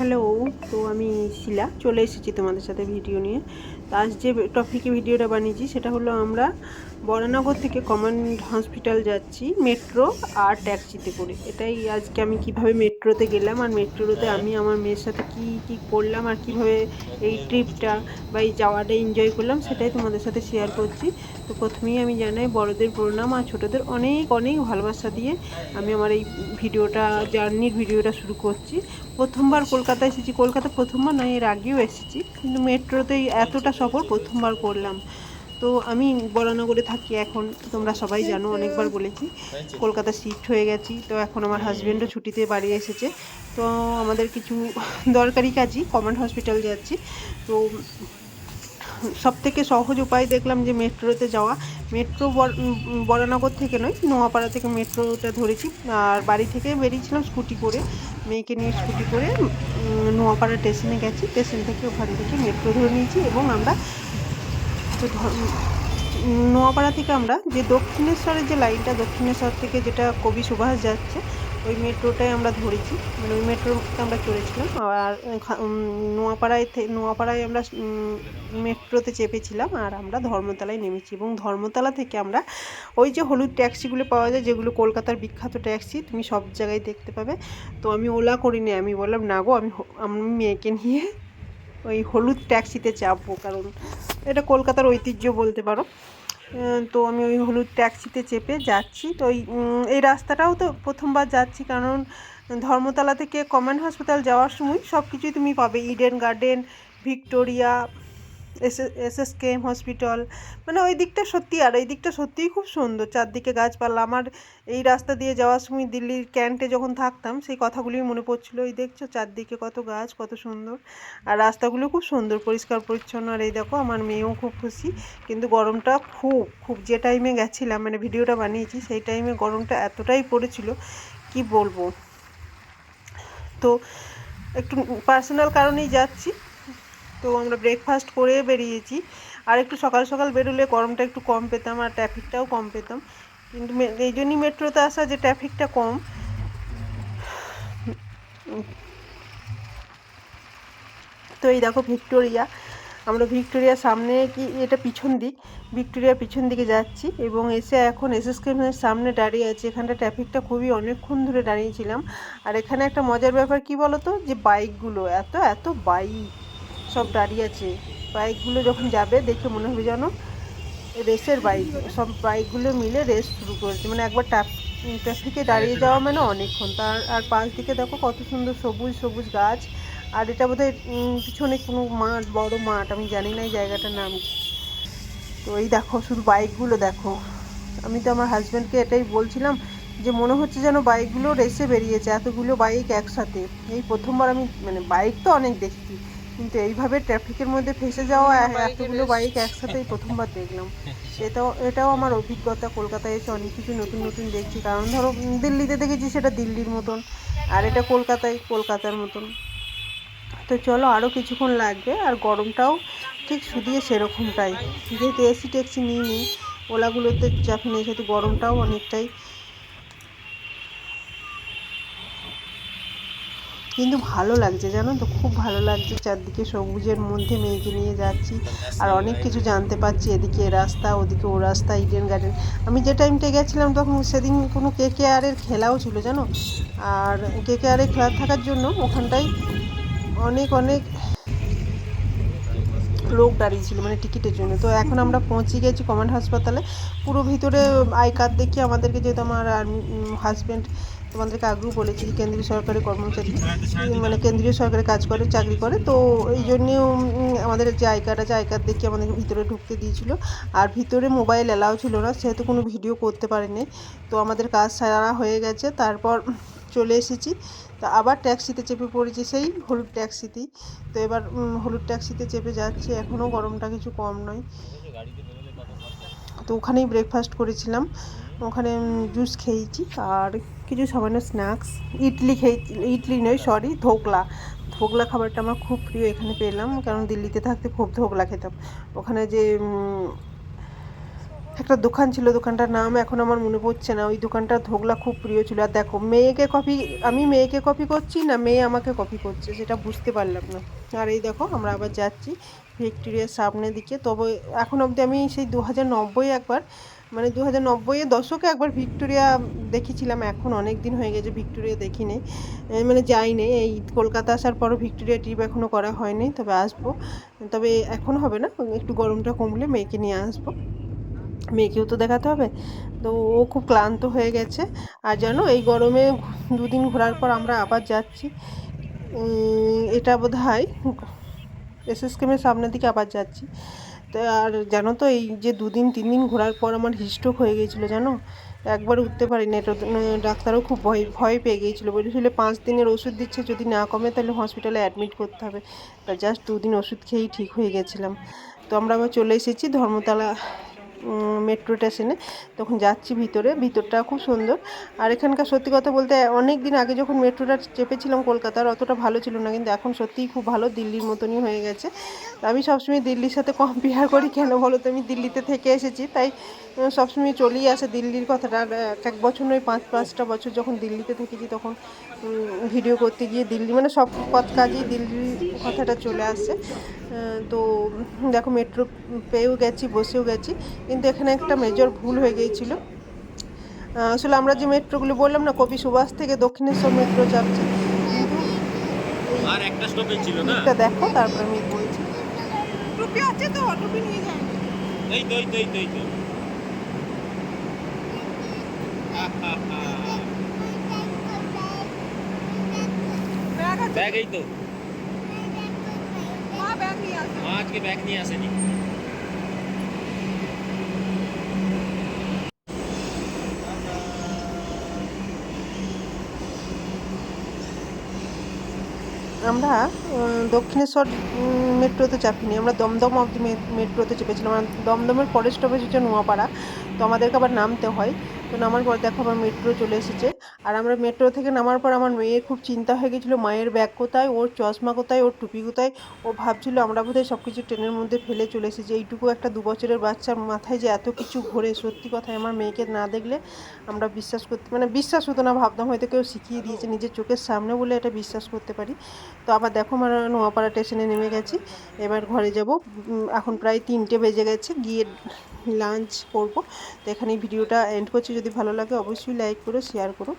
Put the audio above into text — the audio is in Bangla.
হ্যালো, তো আমি শিলা, চলে এসেছি তোমাদের সাথে ভিডিও নিয়ে। তো আজ যে টপিকে ভিডিওটা বানিয়েছি, সেটা হলো আমরা বরানগর থেকে কমান্ড হসপিটাল যাচ্ছি মেট্রো আর ট্যাক্সিতে করে। এটাই আজকে আমি কীভাবে মেট্রোতে গেলাম আর মেট্রোতে আমি আমার মেয়ের সাথে কি কি করলাম আর কীভাবে এই ট্রিপটা বা এই যাওয়াটা এনজয় করলাম, সেটাই তোমাদের সাথে শেয়ার করছি। তো প্রথমেই আমি জানাই, বড়দের প্রণাম আর ছোটোদের অনেক অনেক ভালোবাসা দিয়ে আমি আমার এই ভিডিওটা, জার্নির ভিডিওটা শুরু করছি। প্রথমবার কলকাতা এসেছি, কলকাতা প্রথমবার নয়, এর আগেও এসেছি। কিন্তু মেট্রোতেই এতটা সফর প্রথমবার করলাম। তো আমি বরানগরে থাকি এখন, তোমরা সবাই জানো, অনেকবার বলেছি। কলকাতা শিফট হয়ে গেছি, তো এখন আমার হাজব্যান্ডও ছুটিতে বাড়ি এসেছে। তো আমাদের কিছু দরকারি কাজই কমান্ড হসপিটাল যাচ্ছি। তো সব থেকে সহজ উপায় দেখলাম যে মেট্রোতে যাওয়া। মেট্রো বরানগর থেকে নয়, নোয়াপাড়া থেকে মেট্রোটা ধরেছি। আর বাড়ি থেকে বেরিয়েছিলাম স্কুটি করে, মেয়েকে নিয়ে স্কুটি করে নোয়াপাড়া স্টেশনে গেছি। স্টেশন থেকে ওখান থেকে মেট্রো ধরে নিয়েছি এবং আমরা তো নোয়াপাড়া থেকে আমরা যে দক্ষিণেশ্বরের যে লাইনটা, দক্ষিণেশ্বর থেকে যেটা কবি সুভাষ যাচ্ছে, ওই মেট্রোটাই আমরা ধরেছি। মানে ওই মেট্রোতে আমরা চড়েছিলাম। আর নোয়াপাড়ায় নোয়াপাড়ায় আমরা মেট্রোতে চেপেছিলাম আর আমরা ধর্মতলায় নেমেছি। এবং ধর্মতলা থেকে আমরা ওই যে হলুদ ট্যাক্সিগুলো পাওয়া যায়, যেগুলো কলকাতার বিখ্যাত ট্যাক্সি, তুমি সব জায়গায় দেখতে পাবে। তো আমি ওলা করিনি, আমি বললাম, না গো, আমি আমি মেয়েকে নিয়ে ওই হলুদ ট্যাক্সিতে চাপবো, কারণ এটা কলকাতার ঐতিহ্য বলতে পারো। তো আমি ওই হলুদ ট্যাক্সিতে চেপে যাচ্ছি। তো ওই এই রাস্তাটাও তো প্রথমবার যাচ্ছি, কারণ ধর্মতলা থেকে কমান্ড হসপিটাল যাওয়ার সময় সব কিছুই তুমি পাবে। Eden garden Victoria S S S KM hospital মানে ওই দিকটা সত্যি আর এই দিকটা সত্যিই খুব সুন্দর চারদিকে গাছপালা আমার এই রাস্তা দিয়ে যাওয়ার সময় দিল্লির ক্যান্টে যখন থাকতাম সেই কথাগুলোই মনে পড়ছিল এই দেখছ চারদিকে কত গাছ কত সুন্দর আর রাস্তাগুলো খুব সুন্দর পরিষ্কার পরিচ্ছন্ন আর এই দেখো আমার মেয়েও খুব খুশি কিন্তু গরমটা খুব খুব যে টাইমে গেছিলাম মানে ভিডিওটা বানিয়েছি সেই টাইমে গরমটা এতটাই পড়েছিল কি বলব তো একটু পার্সোনাল কারণেই যাচ্ছি তো আমরা ব্রেকফাস্ট করে বেরিয়েছি। আর একটু সকাল সকাল বেরোলে গরমটা একটু কম পেতাম আর ট্রাফিকটাও কম পেতাম। কিন্তু এই জন্যই মেট্রোতে আসা যে ট্রাফিকটা কম। তো এই দেখো ভিক্টোরিয়া। আমরা ভিক্টোরিয়ার সামনে কি, এটা পিছন দিক। ভিক্টোরিয়ার পিছন দিকে যাচ্ছি এবং এসে এখন এসএসকেমের সামনে দাঁড়িয়ে আছি। এখানটা ট্রাফিকটা খুবই অনেকক্ষণ ধরে দাঁড়িয়েছিলাম। আর এখানে একটা মজার ব্যাপার কি বলো তো যে বাইকগুলো এত এত বাইক সব দাঁড়িয়ে আছে। বাইকগুলো যখন যাবে দেখে মনে হবে যেন রেসের বাইক। সব বাইকগুলো মিলে রেস শুরু করেছে। মানে একবার ট্রাফিকে দাঁড়িয়ে যাওয়া মানে অনেকক্ষণ। তার আর পাশ দিকে দেখো কত সুন্দর সবুজ সবুজ গাছ। আর এটা বোধহয় পিছনে কোনো মাঠ বড় মাঠ আমি জানি না এই জায়গাটার নাম। কি। তো এই দেখো শুধু বাইকগুলো দেখো। আমি তো আমার হাজব্যান্ডকে এটাই বলছিলাম যে মনে হচ্ছে যেন বাইকগুলো রেসে বেরিয়েছে। এতগুলো বাইক একসাথে। এই প্রথমবার আমি মানে বাইক তো অনেক দেখছি। কিন্তু এইভাবে ট্রাফিকের মধ্যে ফেসে যাওয়া এতগুলো বাইক একসাথে এই প্রথমবার দেখলাম। এটাও এটাও আমার অভিজ্ঞতা কলকাতায় এসে অনেক কিছু নতুন নতুন দেখছি। কারণ ধরো দিল্লিতে দেখেছি সেটা দিল্লির মতন আর এটা কলকাতায় কলকাতার মতন। তো চলো আরও কিছুক্ষণ লাগবে আর গরমটাও ঠিক শুধিয়ে সেরকমটাই। যেহেতু এসি ট্যাক্সি নিয়ে নি ওলাগুলোতে চাপি নেই সেহেতু গরমটাও অনেকটাই কিন্তু ভালো লাগছে, জানো তো? খুব ভালো লাগছে চারদিকে সবুজের মধ্যে মেয়েকে নিয়ে যাচ্ছি। আর অনেক কিছু জানতে পারছি, এদিকে এ রাস্তা, ওদিকে ও রাস্তা, ইডেন গার্ডেন। আমি যে টাইমটা গেছিলাম তখন সেদিন কোনো কে কে আরের খেলাও ছিল, জানো? আর কে কে আরের খেলা থাকার জন্য ওখানটায় অনেক অনেক লোক দাঁড়িয়েছিল মানে টিকিটের জন্য। তো এখন আমরা পৌঁছে গেছি কমান্ড হাসপাতালে। পুরো ভিতরে আই কার্ড দেখিয়ে আমাদেরকে যেহেতু আমার হাজব্যান্ড তোমাদেরকে আগেও বলেছি কেন্দ্রীয় সরকারি কর্মচারী মানে কেন্দ্রীয় সরকারি কাজ করে, চাকরি করে। তো এই জন্যেও আমাদের যে আই কার্ড আছে আই কার্ড দেখিয়ে আমাদেরকে ভিতরে ঢুকতে দিয়েছিল। আর ভিতরে মোবাইল অ্যালাউ ছিল না, সেহেতু কোনো ভিডিও করতে পারিনি। তো আমাদের কাজ সারা হয়ে গেছে। তারপর চলে এসেছি। তো আবার ট্যাক্সিতে চেপে পড়েছি, সেই হলুদ ট্যাক্সিতেই। তো এবার হলুদ ট্যাক্সিতে চেপে যাচ্ছি। এখনও গরমটা কিছু কম নয়। তো ওখানেই ব্রেকফাস্ট করেছিলাম। ওখানে জুস খেয়েছি। আর কিছু সামান্য স্ন্যাক্স ইডলি খেয়ে, ইডলি নয় সরি ধোকলা। ধোকলা খাবারটা আমার খুব প্রিয়, এখানে পেলাম, কারণ দিল্লিতে থাকতে খুব ধোকলা খেতাম। ওখানে যে একটা দোকান ছিল, দোকানটার নাম এখন আমার মনে পড়ছে না। ওই দোকানটার ধোকলা খুব প্রিয় ছিল। আর দেখো, মেয়েকে কপি আমি মেয়েকে কপি করছি না, মেয়ে আমাকে কপি করছে, সেটা বুঝতে পারলাম না। আর এই দেখো, আমরা আবার যাচ্ছি ভিক্টোরিয়ার সামনের দিকে। তবে এখন অবধি আমি সেই দু হাজার নব্বই একবার মানে দু হাজার নব্বইয়ের দশকে একবার ভিক্টোরিয়া দেখেছিলাম, এখন অনেক দিন হয়ে গেছে ভিক্টোরিয়া দেখিনি। এই মানে যাইনি, এই কলকাতা আসার পরও ভিক্টোরিয়া ট্রিপ এখনও করা হয়নি, তবে আসব। তবে এখন হবে না, একটু গরমটা কমলে মেয়েকে নিয়ে আসব। মেয়েকেও তো দেখাতে হবে। তো ও খুব ক্লান্ত হয়ে গেছে। আর জানো, এই গরমে দুদিন ঘোরার পর আমরা আবার যাচ্ছি। এটা বোধ হয় এসএসকেমের সামনের দিকে আবার যাচ্ছি। তো আর জানো তো, এই যে দুদিন তিন দিন ঘোরার পর আমার হিস্ট্রোক হয়ে গিয়েছিল জানো? একবার উঠতে পারিনি, এটা ডাক্তারও খুব ভয় ভয় পেয়ে গিয়েছিল। বলেছিল পাঁচ দিনের ওষুধ দিচ্ছে, যদি না কমে তাহলে হসপিটালে অ্যাডমিট করতে হবে। তা জাস্ট দুদিন ওষুধ খেয়েই ঠিক হয়ে গেছিলাম। তো আমরা আবার চলে এসেছি ধর্মতলা মেট্রো স্টেশনে তখন যাচ্ছি ভিতরে ভিতরটা খুব সুন্দর। আর এখানকার সত্যি কথা বলতে, অনেক দিন আগে যখন মেট্রোটা চেপেছিলাম কলকাতার, অতটা ভালো ছিল না, কিন্তু এখন সত্যিই খুব ভালো, দিল্লির মতনই হয়ে গেছে। আমি সবসময় দিল্লির সাথে কম্পেয়ার করি, কেন বলো তো? আমি দিল্লিতে থেকে এসেছি, তাই সবসময় চলেই আসে দিল্লির কথাটা। এক এক বছর নয়, পাঁচ, পাঁচটা বছর যখন দিল্লিতে থেকেছি, তখন ভিডিও করতে গিয়ে দিল্লি মানে সব পথ কাজেই দিল্লির কথাটা চলে আসে তো দেখো মেট্রো পেয়েও গেছি বসেও গেছি কিন্তু এখানে একটা মেজর ভুল হয়ে গিয়েছিল। আসলে আমরা যে মেট্রোগুলো বললাম না কবি সুভাষ থেকে দক্ষিণেশ্বর মেট্রো যাচ্ছে কিন্তু আর একটা স্টপেজ ছিল না? এটা দেখো তারপরে আমি বলছি। টুপি আছে তো টুপি নিয়ে যাই এই ব্যাগ এই তো। আজকে ব্যাগ নিয়ে আসেনি। আমরা দক্ষিণেশ্বর মেট্রোতে চাপিনি। আমরা দমদম অবধি মেট্রোতে চেপেছিলাম। দমদমের পরের স্টপেজ হচ্ছে নোয়াপাড়া। তো আমাদেরকে আবার নামতে হয়। তো নামার পর দেখো আবার মেট্রো চলে এসেছে। আর আমরা মেট্রো থেকে নামার পর আমার মেয়ের খুব চিন্তা হয়ে গেছিল, মায়ের ব্যাগ কোথায়, ওর চশমা কোথায়, ওর টুপি কোথায়? ও ভাবছিল আমরা বোধহয় সব কিছু ট্রেনের মধ্যে ফেলে চলে এসেছি। এইটুকু একটা দু বছরের বাচ্চার মাথায় যে এত কিছু ঘোরে, সত্যি কথায় আমার মেয়েকে না দেখলে আমরা বিশ্বাস করতে মানে বিশ্বাস হতো না, ভাবতাম হয়তো কেউ শিখিয়ে দিয়েছে নিজের চোখের সামনে বলে এটা বিশ্বাস করতে পারি। তো আবার দেখো আমরা নোয়াপাড়া স্টেশনে নেমে গেছি, এবার ঘরে যাব। এখন প্রায় তিনটে বেজে গেছে, গিয়ে লাঞ্চ করব। তো এখানে ভিডিওটা এন্ড করছি। যদি ভালো লাগে অবশ্যই লাইক করো শেয়ার করো।